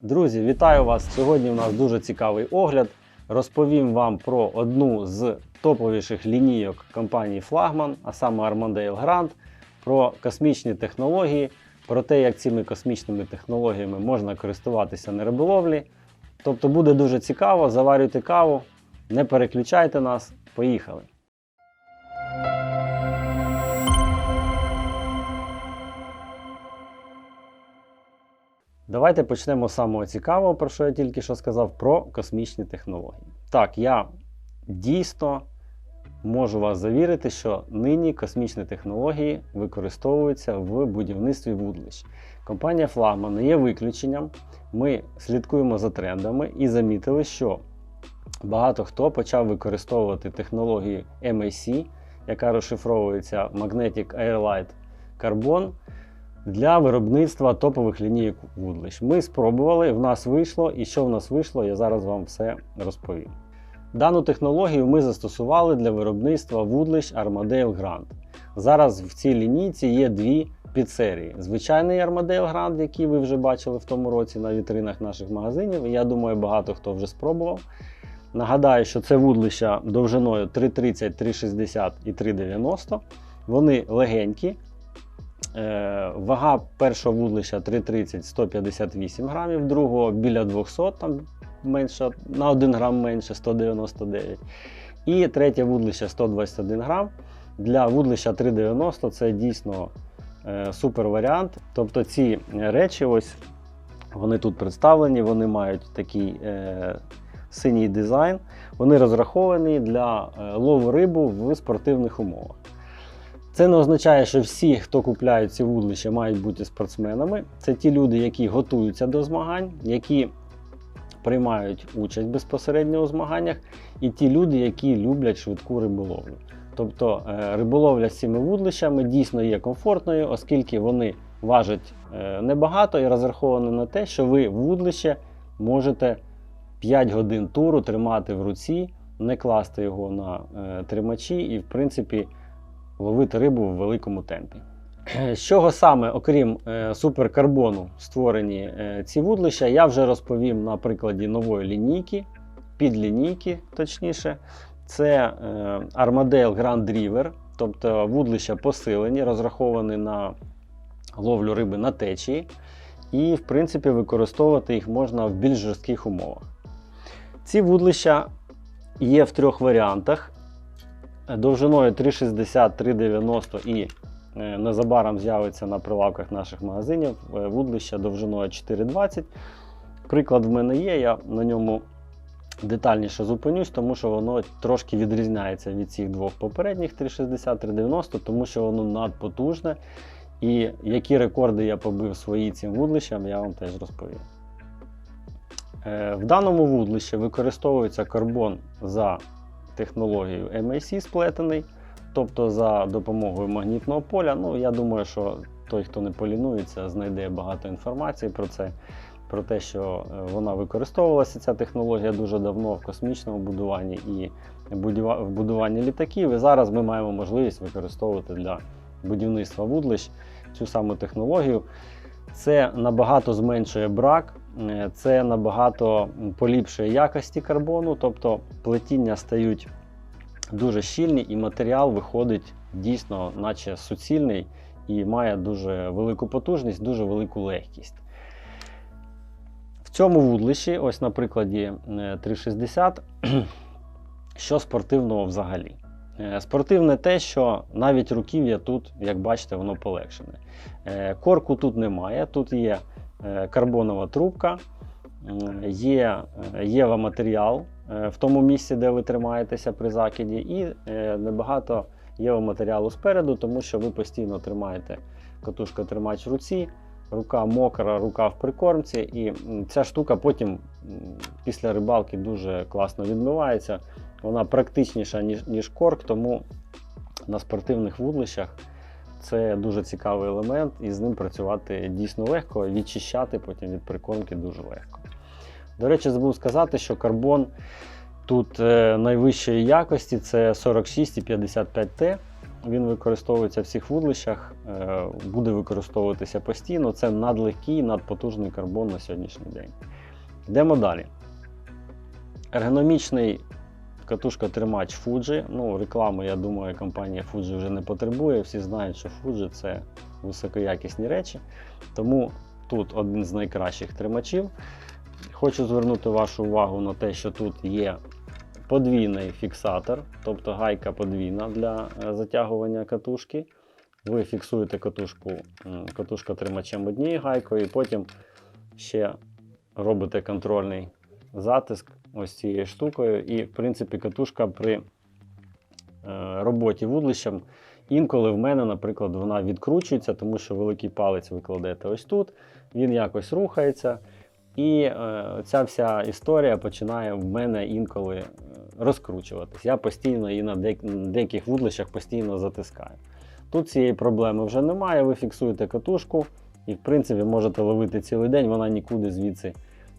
Друзі, вітаю вас! Сьогодні у нас дуже цікавий огляд. Розповім вам про одну з топовіших лінійок компанії Flagman, а саме Armadale Grand, про космічні технології, про те, як цими космічними технологіями можна користуватися на риболовлі. Тобто буде дуже цікаво, заварюйте каву, не переключайте нас, поїхали! Давайте почнемо з самого цікавого, про що я тільки що сказав, про космічні технології. Так, я дійсно можу вас завірити, що нині космічні технології використовуються в будівництві вудлищ. Компанія не є виключенням. Ми слідкуємо за трендами і замітили, що багато хто почав використовувати технологію MAC, яка розшифровується Magnetic Airlight Carbon для виробництва топових лінійок вудлищ. Ми спробували, в нас вийшло, і що в нас вийшло, я зараз вам все розповім. Дану технологію ми застосували для виробництва вудлищ Armadale Grand. Зараз в цій лінійці є дві підсерії. Звичайний Armadale Grand, який ви вже бачили в тому році на вітринах наших магазинів. Я думаю, багато хто вже спробував. Нагадаю, що це вудлища довжиною 330, 360 і 390. Вони легенькі, Вага першого вудлища 330 158 грамів, другого біля 200, там менше, на 1 грам менше 199. І третє вудлище 121 грам. Для вудлища 390 це дійсно е, супер варіант. Тобто ці речі, ось вони тут представлені, вони мають такий е, синій дизайн. Вони розраховані для е, лову рибу в спортивних умовах. Це не означає, що всі, хто купляють ці вудлища, мають бути спортсменами. Це ті люди, які готуються до змагань, які приймають участь безпосередньо у змаганнях, і ті люди, які люблять швидку риболовлю. Тобто е, риболовля з цими вудлищами дійсно є комфортною, оскільки вони важать е, небагато і розраховані на те, що ви вудлище можете 5 годин туру тримати в руці, не класти його на е, тримачі і, в принципі, ловити рибу в великому темпі. З чого саме, окрім е, суперкарбону, створені е, ці вудлища, я вже розповім на прикладі нової лінійки, підлінійки, точніше. Це е, Armadale Grand River, тобто вудлища посилені, розраховані на ловлю риби на течії. І, в принципі, використовувати їх можна в більш жорстких умовах. Ці вудлища є в трьох варіантах довжиною 360, 390 і е, незабаром з'явиться на прилавках наших магазинів е, вудлища довжиною 420. Приклад в мене є, я на ньому детальніше зупинюсь, тому що воно трошки відрізняється від цих двох попередніх 360-390, тому що воно надпотужне. І які рекорди я побив свої цим вудлищам, я вам теж розповім. Е, В даному вудлищі використовується карбон за технологією MAC сплетений, тобто за допомогою магнітного поля. Ну, я думаю, що той, хто не полінується, знайде багато інформації про це, про те, що е, вона використовувалася, ця технологія дуже давно в космічному будуванні і в будуванні літаків. І зараз ми маємо можливість використовувати для будівництва вудлищ цю саму технологію. Це набагато зменшує брак, це набагато поліпшує якості карбону, тобто плетіння стають дуже щільні, і матеріал виходить дійсно, наче суцільний, і має дуже велику потужність, дуже велику легкість. В цьому вудлищі, ось на прикладі е, 360, що спортивного взагалі. Е, Спортивне те, що навіть руків'я тут, як бачите, воно полегшене. Е, Корку тут немає, тут є е, карбонова трубка, є е, єва е, в тому місці, де ви тримаєтеся при закиді, і е, небагато єва матеріалу спереду, тому що ви постійно тримаєте катушка тримач в руці, рука мокра, рука в прикормці, і ця штука потім після рибалки дуже класно відмивається. Вона практичніша, ніж, ніж корк, тому на спортивних вудлищах це дуже цікавий елемент, і з ним працювати дійсно легко, відчищати потім від прикормки дуже легко. До речі, забув сказати, що карбон тут е, найвищої якості це 46 і 55Т. він використовується в всіх вудлищах, е, буде використовуватися постійно. Це надлегкий, надпотужний карбон на сьогоднішній день. Йдемо далі. Ергономічний катушка-тримач Fuji. Ну, реклами, я думаю, компанія Fuji вже не потребує. Всі знають, що Fuji це високоякісні речі. Тому тут один з найкращих тримачів. Хочу звернути вашу увагу на те, що тут є подвійний фіксатор, тобто гайка подвійна для е, затягування катушки. Ви фіксуєте катушку, катушка тримачем однією гайкою, і потім ще робите контрольний затиск ось цією штукою. І, в принципі, катушка при е, роботі вудлищем. Інколи в мене, наприклад, вона відкручується, тому що великий палець ви кладете ось тут, він якось рухається. І е, ця вся історія починає в мене інколи е, розкручуватись. Я постійно і на деяк- на деяких вудлищах постійно затискаю. Тут цієї проблеми вже немає. Ви фіксуєте катушку і, в принципі, можете ловити цілий день, вона нікуди звідси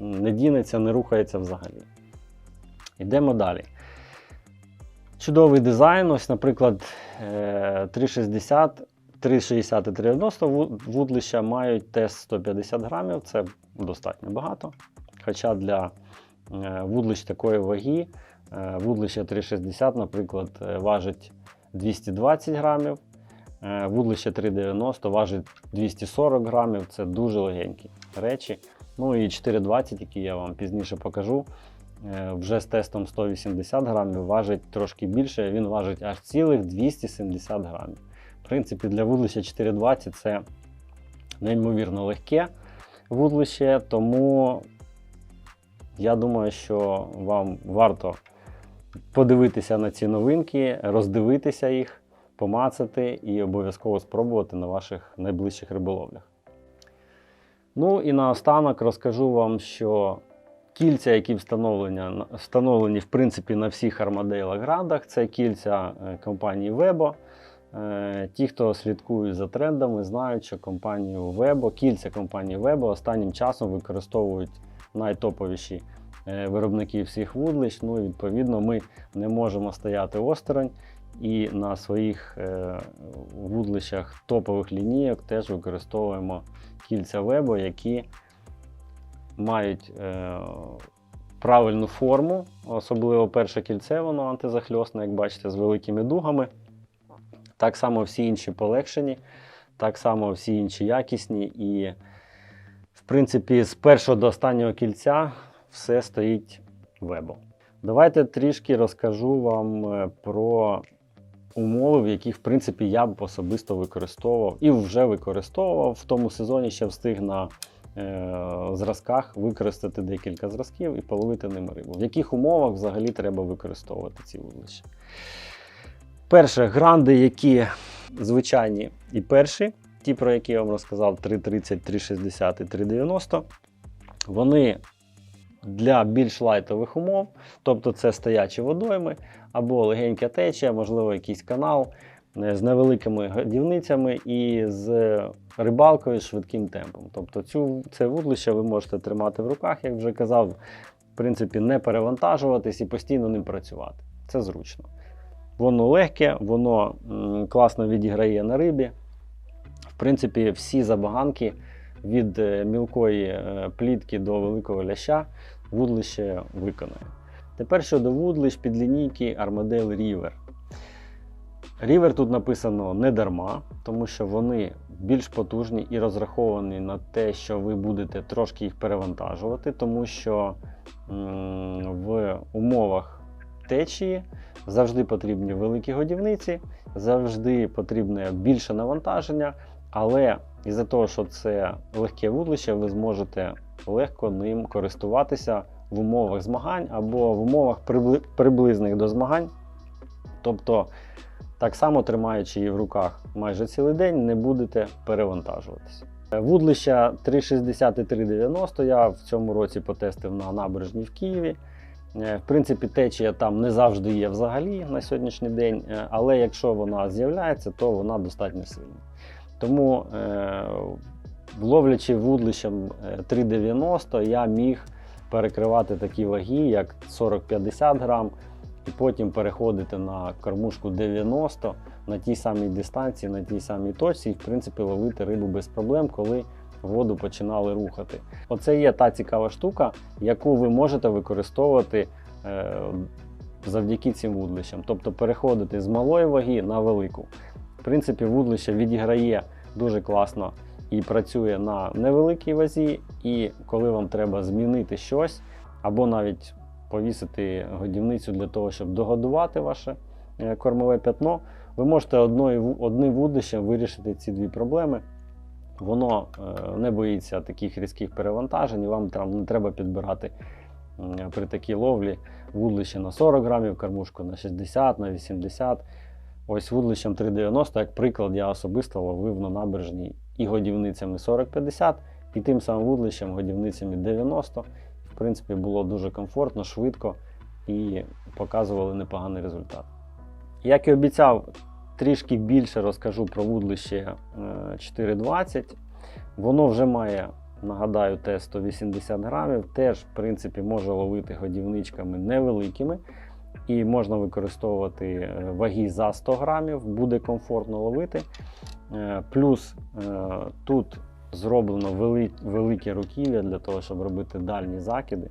не дінеться, не рухається взагалі. Йдемо далі. Чудовий дизайн. Ось, наприклад, е, 360, 360 і 390 ву- вудлища мають тест 150 грамів. Це достатньо багато. Хоча для е, вудлищ такої ваги, е, вудлище 360, наприклад, важить 220 грамів, вудлище 390 важить 240 грамів. Це дуже легенькі речі. Ну і 420, які я вам пізніше покажу, е, вже з тестом 180 грамів важить трошки більше, він важить аж цілих 270 грамів. В принципі, для вудлища 420 це неймовірно легке вудлище, тому я думаю, що вам варто подивитися на ці новинки, роздивитися їх, помацати і обов'язково спробувати на ваших найближчих риболовлях. Ну і наостанок розкажу вам, що кільця, які встановлені, встановлені в принципі на всіх армадейлах градах, це кільця е, компанії Webo. Е, Ті, хто слідкують за трендами, знають, що компанію Webo, кільця компанії Webo останнім часом використовують найтоповіші е, виробники всіх вудлищ. Ну і відповідно ми не можемо стояти осторонь. І на своїх вудлищах топових лінійок теж використовуємо кільця Webo, які мають е, правильну форму, особливо перше кільце, воно антизахльосне, як бачите, з великими дугами. Так само всі інші полегшені, так само всі інші якісні. І, в принципі, з першого до останнього кільця все стоїть вебо. Давайте трішки розкажу вам е, про умови, в яких, в принципі, я б особисто використовував і вже використовував в тому сезоні, ще встиг на е, зразках використати декілька зразків і половити ними рибу. В яких умовах взагалі треба використовувати ці вудлища? Перше, гранди, які звичайні і перші, ті, про які я вам розказав, 330, 360 і 390, вони для більш лайтових умов, тобто це стоячі водойми або легенька течія, можливо, якийсь канал е, з невеликими годівницями і з рибалкою з швидким темпом. Тобто цю, це вудлище ви можете тримати в руках, як вже казав, в принципі, не перевантажуватись і постійно ним працювати. Це зручно. Воно легке, воно класно відіграє на рибі. В принципі, всі забаганки від е, мілкої е, плітки до великого ляща вудлище виконує. Тепер щодо вудлищ під лінійки Armadale River. River тут написано не дарма, тому що вони більш потужні і розраховані на те, що ви будете трошки їх перевантажувати, тому що в умовах течії завжди потрібні великі годівниці, завжди потрібне більше навантаження, але із-за того, що це легке вудлище, ви зможете легко ним користуватися в умовах змагань або в умовах прибли- приблизних до змагань. Тобто, так само тримаючи її в руках майже цілий день, не будете перевантажуватися. Вудлища 360 і 390 я в цьому році потестив на набережній в Києві. Е, В принципі, течія там не завжди є взагалі на сьогоднішній день, е, але якщо вона з'являється, то вона достатньо сильна. Тому, е, ловлячи вудлищем е, 390, я міг перекривати такі ваги, як 40-50 грам, і потім переходити на кормушку 90, на тій самій дистанції, на тій самій точці, і в принципі ловити рибу без проблем, коли воду починали рухати. Оце є та цікава штука, яку ви можете використовувати е, завдяки цим вудлищам, тобто переходити з малої ваги на велику. В принципі, вудлище відіграє дуже класно і працює на невеликій вазі, і коли вам треба змінити щось, або навіть повісити годівницю для того, щоб догодувати ваше е, кормове пятно, ви можете одною, одним вудлищем вирішити ці дві проблеми. Воно е, не боїться таких різких перевантажень, і вам там не треба підбирати при такій ловлі вудлище на 40 грамів, кормушку на 60, на 80. Ось вудлищем 3,90, як приклад, я особисто ловив на набережній і годівницями 40-50, і тим самим вудлищем годівницями 90. В принципі, було дуже комфортно, швидко і показували непоганий результат. Як і обіцяв, трішки більше розкажу про вудлище е, 420. Воно вже має, нагадаю, тест 180 грамів. Теж, в принципі, може ловити годівничками невеликими. І можна використовувати е, ваги за 100 грамів, буде комфортно ловити. Е, Плюс е, тут зроблено вели- велике руків'я для того, щоб робити дальні закиди.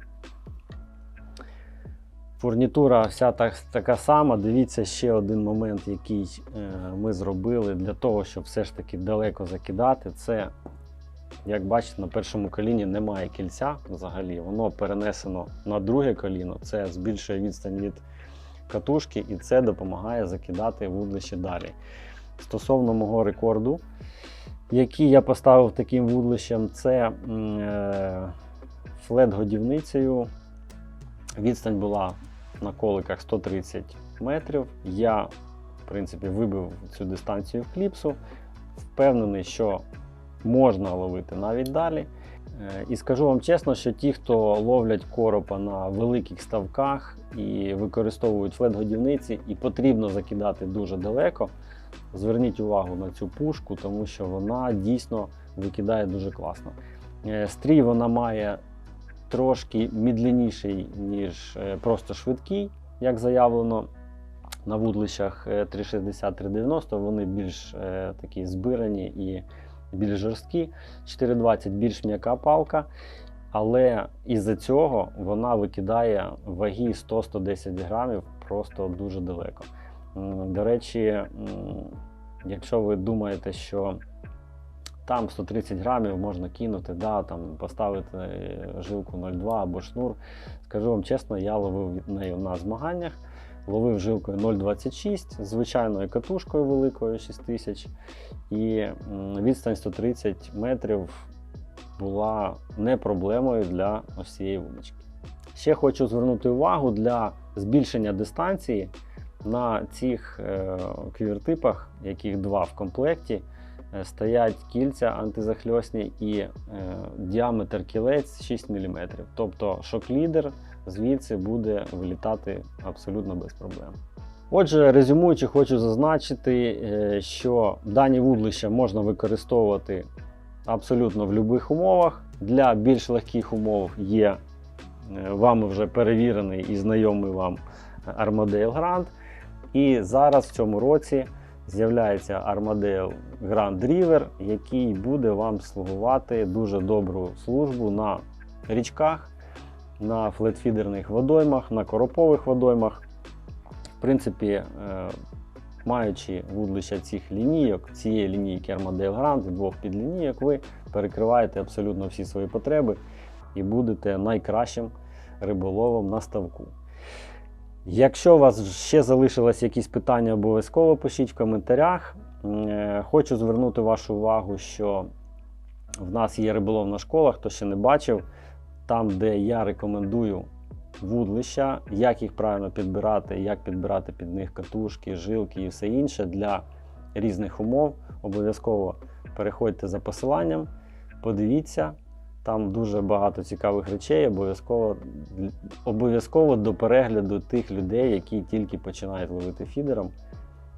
Фурнітура вся так, така сама. Дивіться ще один момент, який ми зробили для того, щоб все ж таки далеко закидати. Це, як бачите, на першому коліні немає кільця взагалі. Воно перенесено на друге коліно. Це збільшує відстань від катушки, і це допомагає закидати вудлище далі. Стосовно мого рекорду, який я поставив таким вудлищем, це е, флет годівницею. Відстань була на коликах 130 метрів. Я, в принципі, вибив цю дистанцію в кліпсу. Впевнений, що можна ловити навіть далі. Е, І скажу вам чесно, що ті, хто ловлять коропа на великих ставках і використовують флет-годівниці, і потрібно закидати дуже далеко, зверніть увагу на цю пушку, тому що вона дійсно викидає дуже класно. Е, Стрій вона має трошки мідлініший, ніж е, просто швидкий, як заявлено на вудлищах е, 360-390. Вони більш такі збирані і більш жорсткі. 420 більш м'яка палка. Але із-за цього вона викидає ваги 100-110 грамів просто дуже далеко. До речі, якщо ви думаєте, що там 130 грамів можна кинути, да, там, поставити е, жилку 0,2 або шнур. Скажу вам чесно, я ловив від нею на змаганнях. Ловив жилкою 0,26, звичайною катушкою великою 6000. І відстань 130 метрів була не проблемою для ось цієї вудочки. Ще хочу звернути увагу для збільшення дистанції на цих е, квіртипах, яких два в комплекті, е, стоять кільця антизахльосні і е, діаметр кілець 6 мм. Тобто шок-лідер звідси буде вилітати абсолютно без проблем. Отже, резюмуючи, хочу зазначити, е, що дані вудлища можна використовувати абсолютно в будь-яких умовах. Для більш легких умов є е, вами вже перевірений і знайомий вам Armadale Grand. І зараз в цьому році з'являється Armadale Grand River, який буде вам слугувати дуже добру службу на річках, на флетфідерних водоймах, на коропових водоймах. В принципі, е, маючи вудлища цих лінійок, цієї лінійки Armadale Grand і двох підлінійок, ви перекриваєте абсолютно всі свої потреби і будете найкращим риболовом на ставку. Якщо у вас ще залишились якісь питання, обов'язково пишіть в коментарях. Е, Хочу звернути вашу увагу, що в нас є риболовна школа, хто ще не бачив, там, де я рекомендую вудлища, як їх правильно підбирати, як підбирати під них катушки, жилки і все інше для різних умов. Обов'язково переходьте за посиланням, подивіться. Там дуже багато цікавих речей. Обов'язково обов'язково до перегляду тих людей, які тільки починають ловити фідером.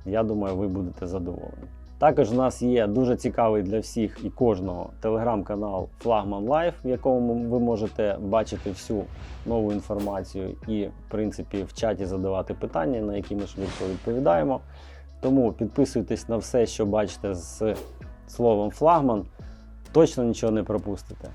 Я думаю, ви будете задоволені. Також у нас є дуже цікавий для всіх і кожного телеграм-канал Flagman Life, в якому ви можете бачити всю нову інформацію і, в принципі, в чаті задавати питання, на які ми швидко відповідаємо. Тому підписуйтесь на все, що бачите з словом флагман. Точно нічого не пропустите.